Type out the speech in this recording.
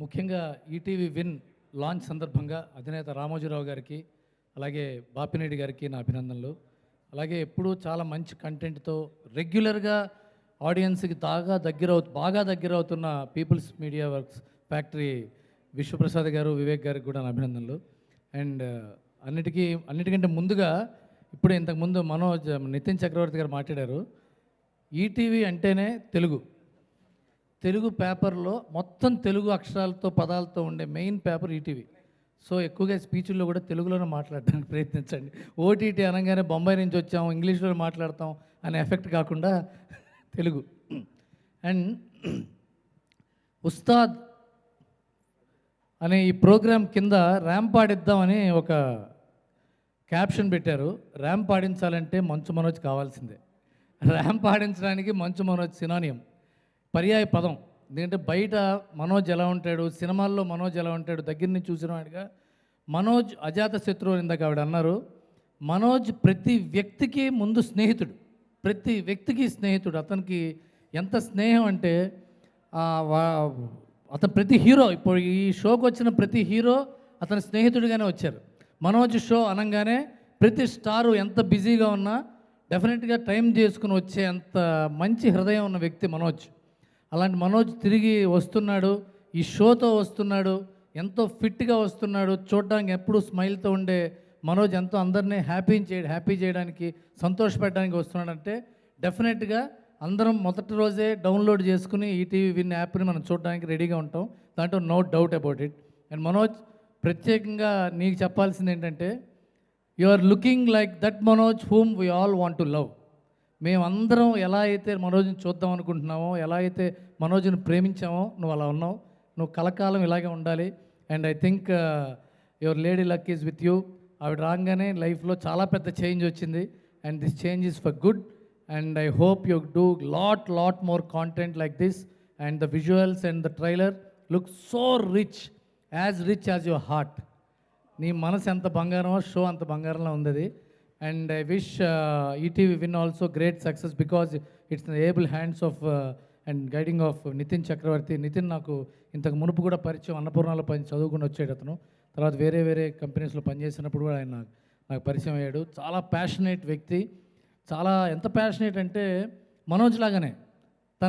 ముఖ్యంగా ETV win launch సందర్భంగా అధినేత రామోజీరావు గారికి అలాగే బాపినేడి గారికి నా అభినందనలు. అలాగే ఎప్పుడూ చాలా మంచి కంటెంట్తో రెగ్యులర్గా ఆడియన్స్కి బాగా దగ్గర బాగా దగ్గర అవుతున్న people's media works factory Vishwaprasad garu Vivek గారికి కూడా నా అభినందనలు. అండ్ అన్నిటికీ అన్నిటికంటే ముందుగా ఇప్పుడు ఇంతకుముందు మనోజ్ నితిన్ చక్రవర్తి గారు మాట్లాడారు ఈటీవీ అంటేనే తెలుగు. తెలుగు పేపర్లో మొత్తం తెలుగు అక్షరాలతో పదాలతో ఉండే మెయిన్ పేపర్ ఈటీవీ. సో ఎక్కువగా స్పీచ్ల్లో కూడా తెలుగులోనే మాట్లాడడానికి ప్రయత్నించండి. ఓటీటీ అనగానే బొంబాయి నుంచి వచ్చాము ఇంగ్లీష్లో మాట్లాడతాం అనే ఎఫెక్ట్ కాకుండా తెలుగు. అండ్ ఉస్తాద్ అనే ఈ ప్రోగ్రాం కింద ర్యాంప్ ఆడిద్దామని ఒక క్యాప్షన్ పెట్టారు. ర్యాంప్ ఆడించాలంటే మంచు మనోజ్ కావాల్సిందే. ర్యాంప్ ఆడించడానికి మంచు మనోజ్ సినానియం. పర్యాయ పదం. ఎందుకంటే బయట మనోజ్ ఎలా ఉంటాడు సినిమాల్లో మనోజ్ ఎలా ఉంటాడు దగ్గర నుంచి చూసిన వాడిగా మనోజ్ అజాత శత్రువు అని ఇందాక ఆవిడ అన్నారు. మనోజ్ ప్రతి వ్యక్తికి ముందు స్నేహితుడు. ప్రతి వ్యక్తికి స్నేహితుడు. అతనికి ఎంత స్నేహం అంటే అతను ప్రతి హీరో. ఇప్పుడు ఈ షోకి వచ్చిన ప్రతి హీరో అతని స్నేహితుడిగానే వచ్చారు. మనోజ్ షో అనగానే ప్రతి స్టారు ఎంత బిజీగా ఉన్నా డెఫినెట్గా టైం చేసుకుని వచ్చే అంత మంచి హృదయం ఉన్న వ్యక్తి మనోజ్. అలాంటి మనోజ్ తిరిగి వస్తున్నాడు ఈ షోతో వస్తున్నాడు ఎంతో ఫిట్గా వస్తున్నాడు చూడడానికి ఎప్పుడు స్మైల్తో ఉండే మనోజ్ ఎంతో అందరినీ హ్యాపీ చే హ్యాపీ చేయడానికి సంతోషపెట్టడానికి వస్తున్నాడంటే డెఫినెట్గా అందరం మొదటి రోజే డౌన్లోడ్ చేసుకుని ఈటీవీ విన్ యాప్ని మనం చూడడానికి రెడీగా ఉంటాం. దాంట్లో no doubt about it. And Manoj ప్రత్యేకంగా నీకు చెప్పాల్సింది ఏంటంటే you are looking like that Manoj whom we all want to love. మేమందరం ఎలా అయితే మనోజ్ని చూద్దాం అనుకుంటున్నామో ఎలా అయితే మనోజ్ని ప్రేమించామో నువ్వు అలా ఉన్నావు. నువ్వు కలకాలం ఇలాగే ఉండాలి. And I think uh, your lady luck is with you. ఆవిడ రాగానే లైఫ్లో చాలా పెద్ద చేంజ్ వచ్చింది. And this change is for good. And I hope you do lot lot more content like this. And the visuals and the trailer look so rich as rich as your heart. నీ మనసు ఎంత బంగారమో show అంత బంగారంలో ఉంది అది. And I wish ETV win also great success because it's able hands of and guiding of Nitin Chakravarthy Nitin నాకు ఇంతకు మునుపు కూడా పరిచయం అన్నపూర్ణలో పని చదువుకుని వచ్చాడు అతను. తర్వాత వేరే వేరే కంపెనీస్లో పనిచేసినప్పుడు కూడా ఆయన నాకు- నాకు పరిచయం అయ్యాడు. చాలా ప్యాషనేట్ వ్యక్తి. చాలా ఎంత ప్యాషనేట్ అంటే మనోజ్ లాగానే.